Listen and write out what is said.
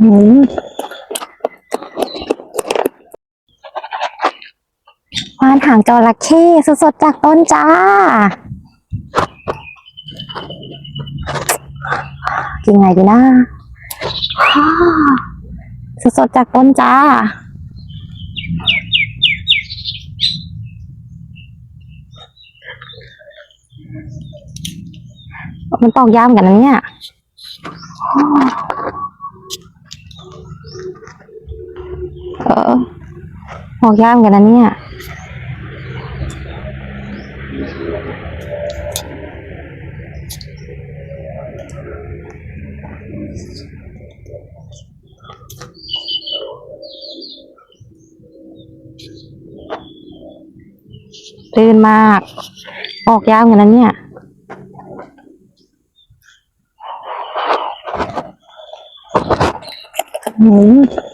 อืมวานหางจระเข้สดๆจากต้นจ้า กินไงดีนะสดๆจากต้นจ้ามันตอกย่ามกันนะเนี่ย เออตอกย่ามกันนะเนี่ยลื่นมาก ออกยาวกันนะเนี่ย อืม